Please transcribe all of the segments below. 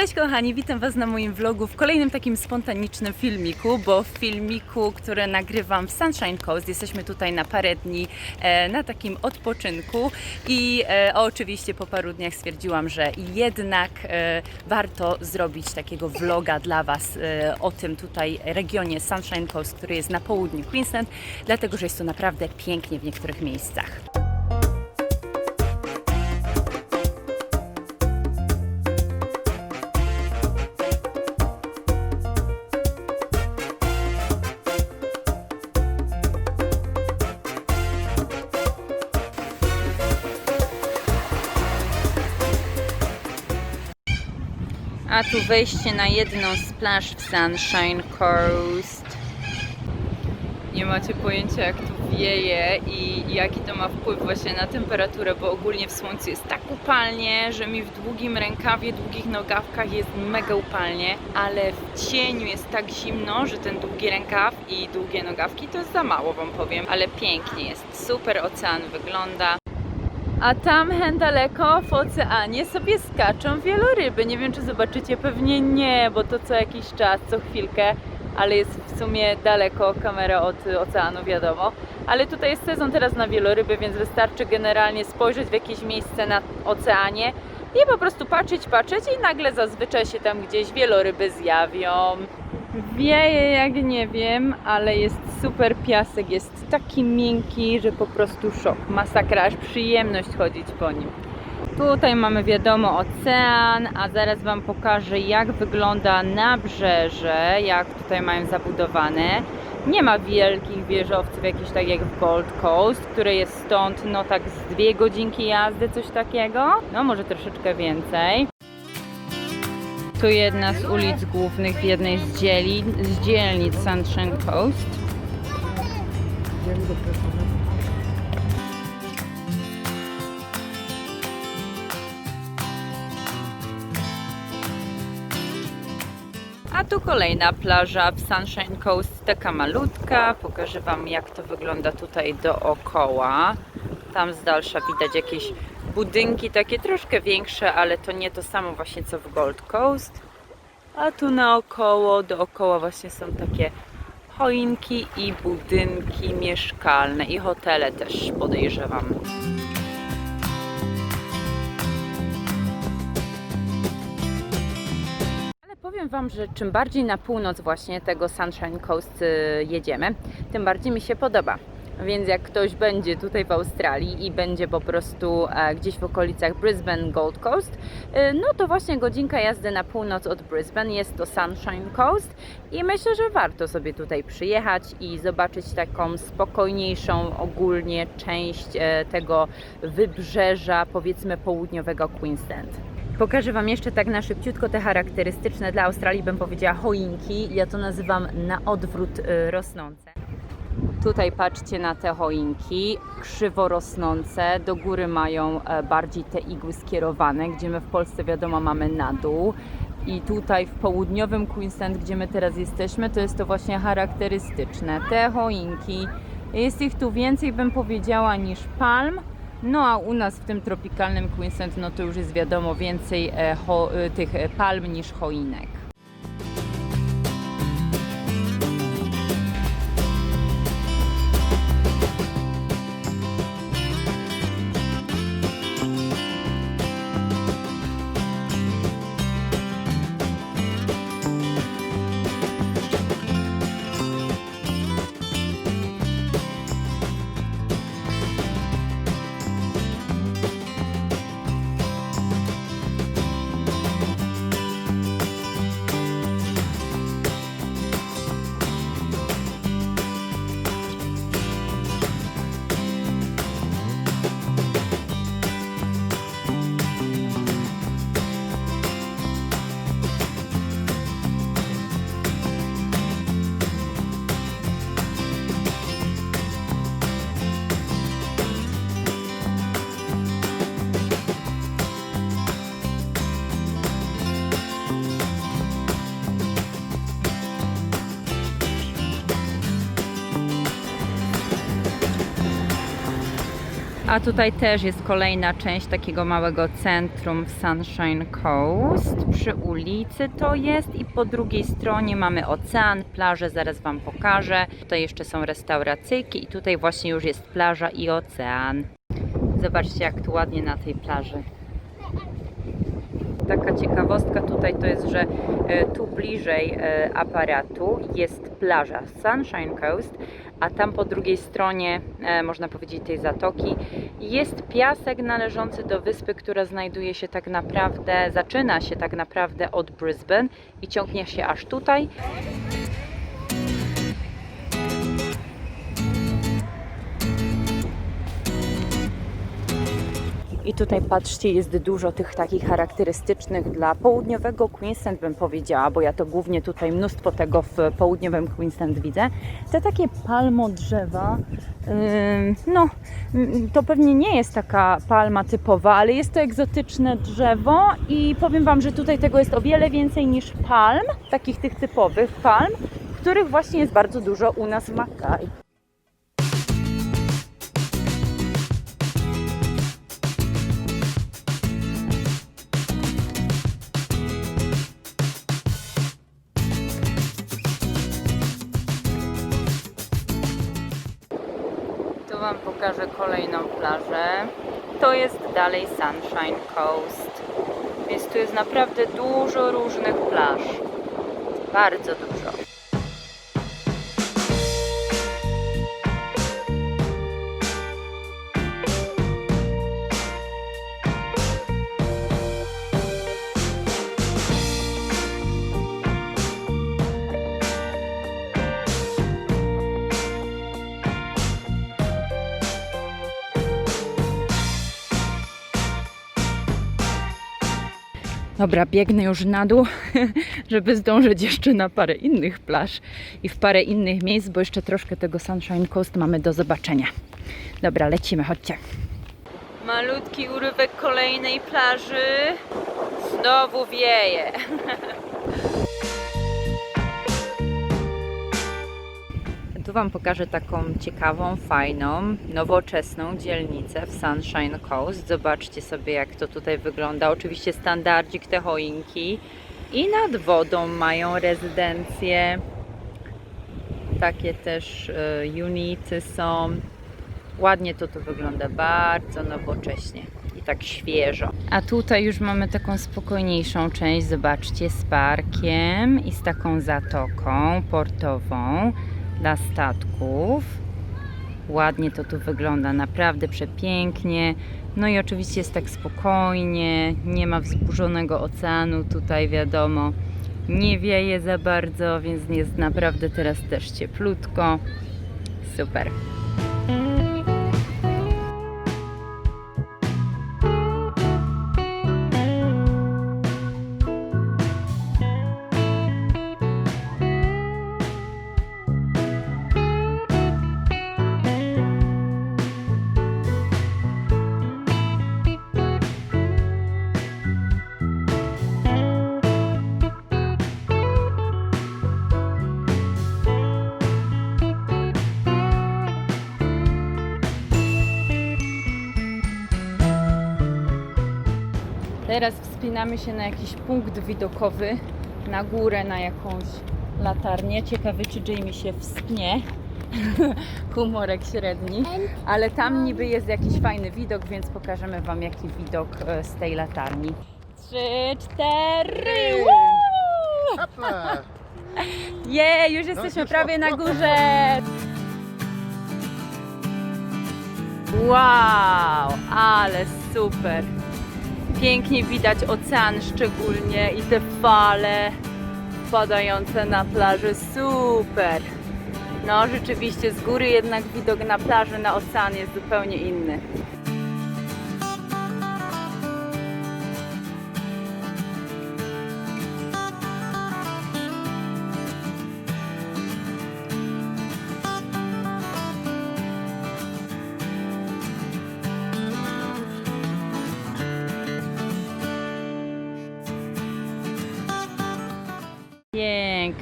Cześć kochani, witam Was na moim vlogu w kolejnym takim spontanicznym filmiku, bo w filmiku, który nagrywam w Sunshine Coast, jesteśmy tutaj na parę dni e, na takim odpoczynku i e, oczywiście po paru dniach stwierdziłam, że jednak e, warto zrobić takiego vloga dla Was e, o tym tutaj regionie Sunshine Coast, który jest na południu Queensland, dlatego że jest tu naprawdę pięknie w niektórych miejscach. A tu wejście na jedną z plaż w Sunshine Coast. Nie macie pojęcia jak tu wieje i jaki to ma wpływ właśnie na temperaturę, bo ogólnie w słońcu jest tak upalnie, że mi w długim rękawie, długich nogawkach jest mega upalnie, ale w cieniu jest tak zimno, że ten długi rękaw i długie nogawki to jest za mało wam powiem, ale pięknie jest. Super ocean wygląda. A tam hen daleko w oceanie sobie skaczą wieloryby. Nie wiem, czy zobaczycie, pewnie nie, bo to co jakiś czas, co chwilkę, ale jest w sumie daleko kamera od oceanu, wiadomo. Ale tutaj jest sezon teraz na wieloryby, więc wystarczy generalnie spojrzeć w jakieś miejsce na oceanie i po prostu patrzeć, patrzeć i nagle zazwyczaj się tam gdzieś wieloryby zjawią. Wieje jak nie wiem, ale jest super piasek, jest taki miękki, że po prostu szok, masakra, aż przyjemność chodzić po nim. Tutaj mamy wiadomo ocean, a zaraz Wam pokażę jak wygląda nabrzeże, jak tutaj mają zabudowane. Nie ma wielkich wieżowców, jakichś tak jak w Gold Coast, które jest stąd no tak z dwie godzinki jazdy, coś takiego. No może troszeczkę więcej. Tu jedna z ulic głównych w jednej z, dzieli, z dzielnic Sunshine Coast. A tu kolejna plaża w Sunshine Coast, taka malutka. Pokażę Wam jak to wygląda tutaj dookoła. Tam z dalsza widać jakieś budynki takie troszkę większe, ale to nie to samo właśnie co w Gold Coast. A tu naokoło, dookoła właśnie są takie choinki i budynki mieszkalne i hotele też podejrzewam. Ale powiem Wam, że czym bardziej na północ właśnie tego Sunshine Coast y, jedziemy, tym bardziej mi się podoba. Więc jak ktoś będzie tutaj w Australii i będzie po prostu e, gdzieś w okolicach Brisbane, Gold Coast, e, no to właśnie godzinka jazdy na północ od Brisbane jest to Sunshine Coast i myślę, że warto sobie tutaj przyjechać i zobaczyć taką spokojniejszą ogólnie część e, tego wybrzeża, powiedzmy południowego Queensland. Pokażę Wam jeszcze tak na szybciutko te charakterystyczne dla Australii, bym powiedziała choinki. Ja to nazywam na odwrót rosnące. Tutaj patrzcie na te choinki, krzywo rosnące, do góry mają e, bardziej te igły skierowane, gdzie my w Polsce wiadomo mamy na dół. I tutaj w południowym Queensland, gdzie my teraz jesteśmy, to jest to właśnie charakterystyczne. Te choinki, jest ich tu więcej bym powiedziała niż palm, no a u nas w tym tropikalnym Queensland, no to już jest wiadomo więcej e, e, tych palm niż choinek. A tutaj też jest kolejna część takiego małego centrum w Sunshine Coast. Przy ulicy to jest i po drugiej stronie mamy ocean, plażę, zaraz Wam pokażę. Tutaj jeszcze są restauracyjki i tutaj właśnie już jest plaża i ocean. Zobaczcie jak tu ładnie na tej plaży. Taka ciekawostka tutaj to jest, że e, tu bliżej e, aparatu jest plaża Sunshine Coast, a tam po drugiej stronie, e, można powiedzieć, tej zatoki jest piasek należący do wyspy, która znajduje się tak naprawdę, zaczyna się tak naprawdę od Brisbane i ciągnie się aż tutaj. I tutaj patrzcie, jest dużo tych takich charakterystycznych dla południowego Queensland, bym powiedziała, bo ja to głównie tutaj mnóstwo tego w południowym Queensland widzę. Te takie palmo drzewa, no to pewnie nie jest taka palma typowa, ale jest to egzotyczne drzewo i powiem Wam, że tutaj tego jest o wiele więcej niż palm, takich tych typowych palm, których właśnie jest bardzo dużo u nas w Mackay. Kolejną plażę. To jest dalej Sunshine Coast. Więc tu jest naprawdę dużo różnych plaż. Bardzo dużo. Dobra, biegnę już na dół, żeby zdążyć jeszcze na parę innych plaż i w parę innych miejsc, bo jeszcze troszkę tego Sunshine Coast mamy do zobaczenia. Dobra, lecimy, chodźcie. Malutki urywek kolejnej plaży. Znowu wieje. Tu Wam pokażę taką ciekawą, fajną, nowoczesną dzielnicę w Sunshine Coast. Zobaczcie sobie, jak to tutaj wygląda. Oczywiście standardzik te choinki. I nad wodą mają rezydencje. Takie też y, unity są. Ładnie to tu wygląda, bardzo nowocześnie i tak świeżo. A tutaj już mamy taką spokojniejszą część, zobaczcie, z parkiem i z taką zatoką portową dla statków. Ładnie to tu wygląda, naprawdę przepięknie. No i oczywiście jest tak spokojnie, nie ma wzburzonego oceanu tutaj, wiadomo. Nie wieje za bardzo, więc jest naprawdę teraz też cieplutko. Super. Teraz wspinamy się na jakiś punkt widokowy, na górę, na jakąś latarnię. Ciekawy, czy Jamie się wspnie. Humorek średni. Ale tam niby jest jakiś fajny widok, więc pokażemy Wam jaki widok e, z tej latarni. Trzy, cztery! Jej, już jesteśmy już prawie na górze! Wow, ale super! Pięknie widać ocean szczególnie i te fale padające na plaży. Super! No rzeczywiście z góry jednak widok na plaży, na ocean jest zupełnie inny.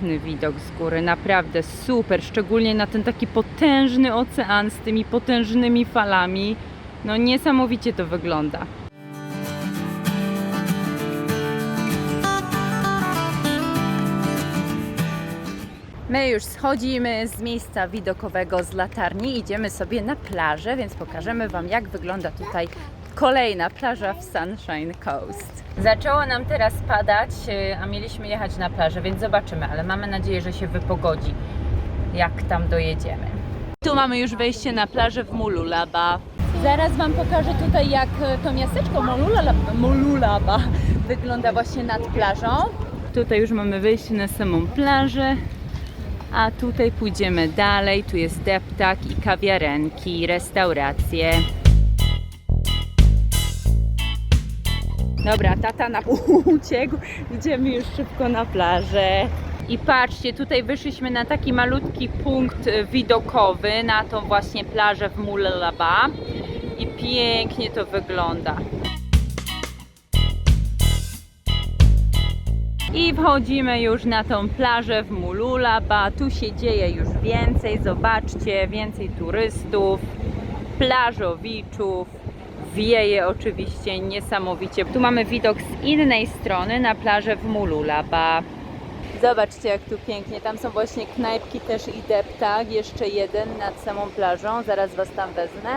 Piękny widok z góry, naprawdę super, szczególnie na ten taki potężny ocean z tymi potężnymi falami. No niesamowicie to wygląda. My już schodzimy z miejsca widokowego z latarni, idziemy sobie na plażę, więc pokażemy Wam, jak wygląda tutaj kolejna plaża w Sunshine Coast. Zaczęło nam teraz padać, yy, a mieliśmy jechać na plażę, więc zobaczymy, ale mamy nadzieję, że się wypogodzi, jak tam dojedziemy. Tu mamy już wejście na plażę w Mululaba. Zaraz Wam pokażę tutaj, jak e, to miasteczko Molulaba wygląda właśnie nad plażą. Tutaj już mamy wejście na samą plażę. A tutaj pójdziemy dalej. Tu jest deptak i kawiarenki, restauracje. Dobra, tata na pół uciekł. Idziemy już szybko na plażę. I patrzcie, tutaj wyszliśmy na taki malutki punkt widokowy na tą właśnie plażę w Mulaba. I pięknie to wygląda. I wchodzimy już na tą plażę w Mululaba. Tu się dzieje już więcej. Zobaczcie, więcej turystów, plażowiczów. Wieje oczywiście niesamowicie. Tu mamy widok z innej strony na plażę w Mululaba. Zobaczcie jak tu pięknie. Tam są właśnie knajpki też i deptak. Jeszcze jeden nad samą plażą. Zaraz Was tam wezmę.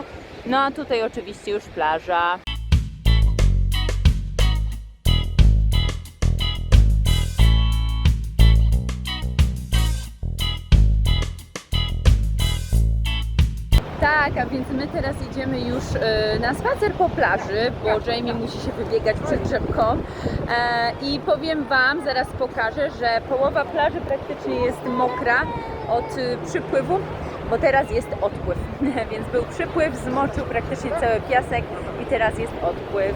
No a tutaj oczywiście już plaża. Tak, a więc my teraz idziemy już e, na spacer po plaży, bo Jamie musi się wybiegać przed rzepką. E, I powiem Wam, zaraz pokażę, że połowa plaży praktycznie jest mokra od e, przypływu, bo teraz jest odpływ. Więc był przypływ, zmoczył praktycznie cały piasek i teraz jest odpływ.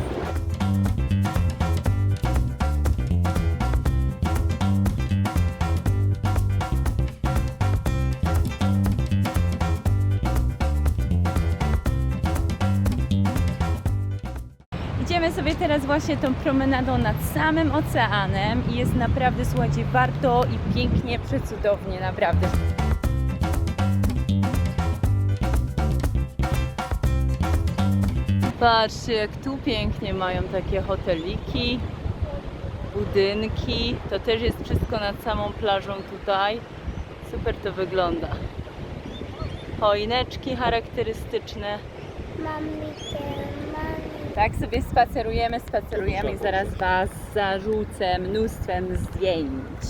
Sobie teraz właśnie tą promenadą nad samym oceanem i jest naprawdę, słuchajcie, warto i pięknie, przecudownie, naprawdę. Patrzcie, jak tu pięknie mają takie hoteliki, budynki. To też jest wszystko nad samą plażą tutaj. Super to wygląda. Choineczki charakterystyczne. Mamie, mami. Tak sobie spacerujemy, spacerujemy i zaraz Was zarzucę mnóstwem zdjęć.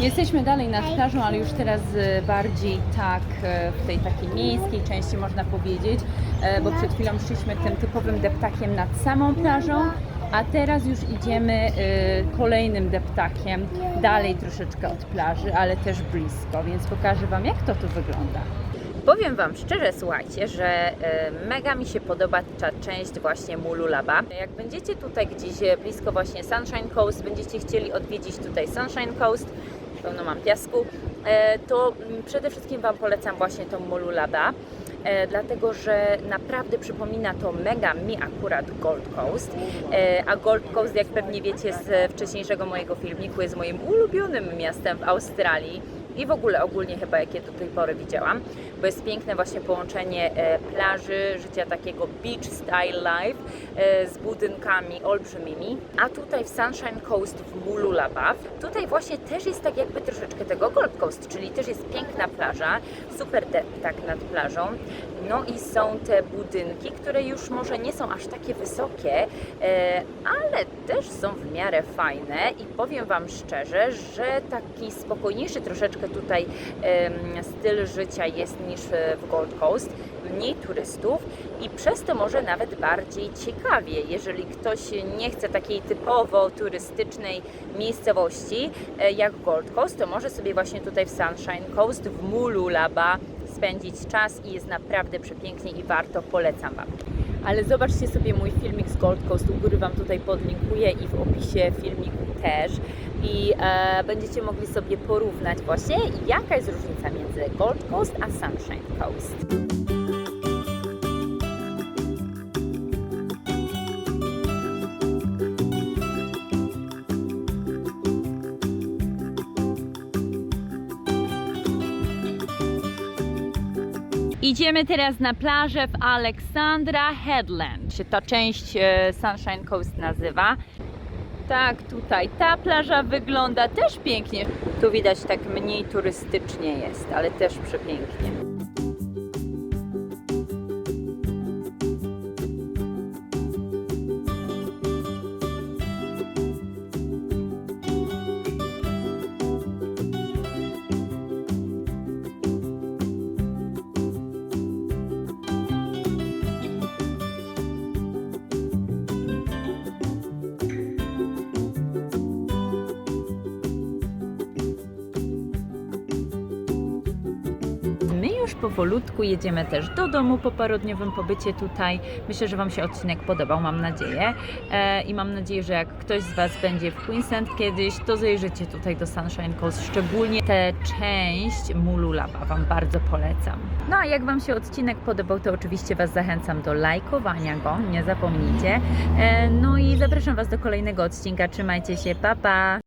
Jesteśmy dalej nad plażą, ale już teraz e, bardziej tak e, w tej takiej miejskiej części można powiedzieć, e, bo przed chwilą szliśmy tym typowym deptakiem nad samą plażą, a teraz już idziemy kolejnym deptakiem dalej troszeczkę od plaży, ale też blisko, więc pokażę Wam jak to tu wygląda. Powiem Wam szczerze, słuchajcie, że e, mega mi się podoba ta część właśnie Mululaba. Jak będziecie tutaj gdzieś e, blisko właśnie Sunshine Coast, będziecie chcieli odwiedzić tutaj Sunshine Coast, pełno mam piasku, e, to mm, przede wszystkim Wam polecam właśnie tą Mululaba. Dlatego, że naprawdę przypomina to mega mi akurat Gold Coast, a Gold Coast, jak pewnie wiecie z wcześniejszego mojego filmiku, jest moim ulubionym miastem w Australii i w ogóle ogólnie chyba jakie do tej pory widziałam, bo jest piękne właśnie połączenie e, plaży, życia takiego beach style life e, z budynkami olbrzymimi, a tutaj w Sunshine Coast w Mululaba, tutaj właśnie też jest tak jakby troszeczkę tego Gold Coast, czyli też jest piękna plaża, super te, tak nad plażą, no i są te budynki, które już może nie są aż takie wysokie, e, ale też są w miarę fajne i powiem Wam szczerze, że taki spokojniejszy troszeczkę tutaj styl życia jest niż w Gold Coast, mniej turystów i przez to może nawet bardziej ciekawie, jeżeli ktoś nie chce takiej typowo turystycznej miejscowości e, jak Gold Coast, to może sobie właśnie tutaj w Sunshine Coast w Mululaba spędzić czas i jest naprawdę przepięknie i warto, polecam Wam. Ale zobaczcie sobie mój filmik z Gold Coast, u góry Wam tutaj podlinkuję i w opisie filmiku też. I e, będziecie mogli sobie porównać właśnie, jaka jest różnica między Gold Coast a Sunshine Coast. Idziemy teraz na plażę w Alexandra Headland. Się ta część e, Sunshine Coast nazywa. Tak, tutaj ta plaża wygląda też pięknie. Tu widać tak mniej turystycznie jest, ale też przepięknie. Powolutku jedziemy też do domu po parodniowym pobycie tutaj. Myślę, że Wam się odcinek podobał, mam nadzieję. E, I mam nadzieję, że jak ktoś z Was będzie w Queensland kiedyś, to zajrzycie tutaj do Sunshine Coast. Szczególnie tę część Mululaba Wam bardzo polecam. No a jak Wam się odcinek podobał, to oczywiście Was zachęcam do lajkowania go, nie zapomnijcie. E, no i zapraszam Was do kolejnego odcinka. Trzymajcie się, pa pa!